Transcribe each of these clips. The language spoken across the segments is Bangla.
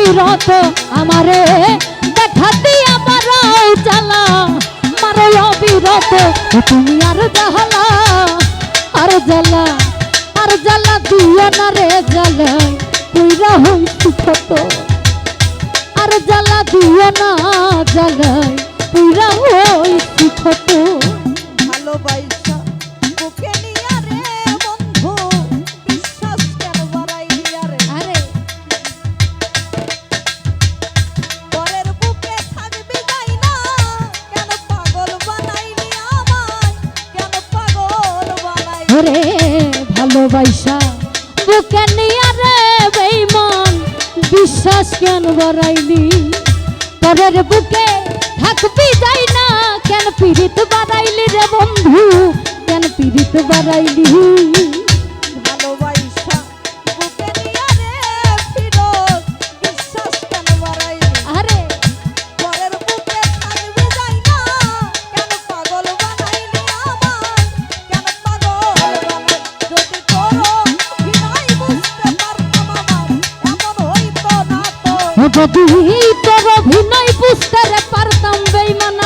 অবিরত আমারে। দেখাতি আমার জ্বালা মারো অবিরত, তুমি আর জ্বালা আর জ্বালা আর জ্বালা দিও না রে জ্বালা। পুইরা হইছি কত আর জ্বালা দিও না জ্বালাই পুইরা হইছি কত ভালোবাসা ভালোবাসা। বুকে নিয়ে রে বিশ্বাস কেন বাড়াইলি? পরের বুকে থাকবি যাই না, কেন পীড়িত বাড়াইলি রে বন্ধু? কেন পীড়িত বাড়াইলি? যদি তোর অভিনয় বুঝতে পারতাম বেইমান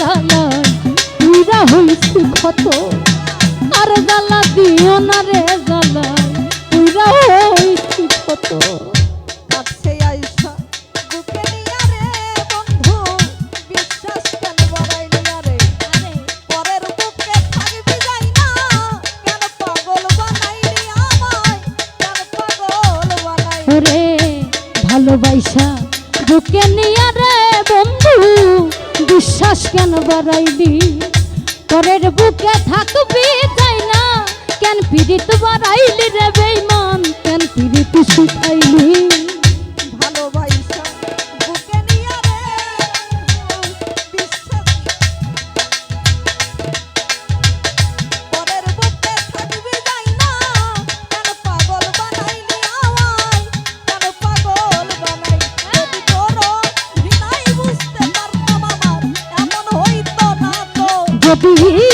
না রে জ্বালা তুইরা হইছি ক্ষত আর জ্বালা দিও না রে জ্বালা তুইরা হইছি ক্ষত কাছে আইসা বুকে নিয়া রে বন্ধু বিশ্বাস কেন বাড়াইলি আরে। পরের বুকে থাকবি যাই না কেন পাগল আমায়? কেন পাগল বানাই ওরে ভালোবাসা বুকে নিয়ে রে বিশ্বাস কেন বাড়াইলি? পরের বুকে থাকবি তাই না? কেন পীড়িত বাড়াইলি রে বেইমান কেন পীড়িত শিখাইলি দিয়ে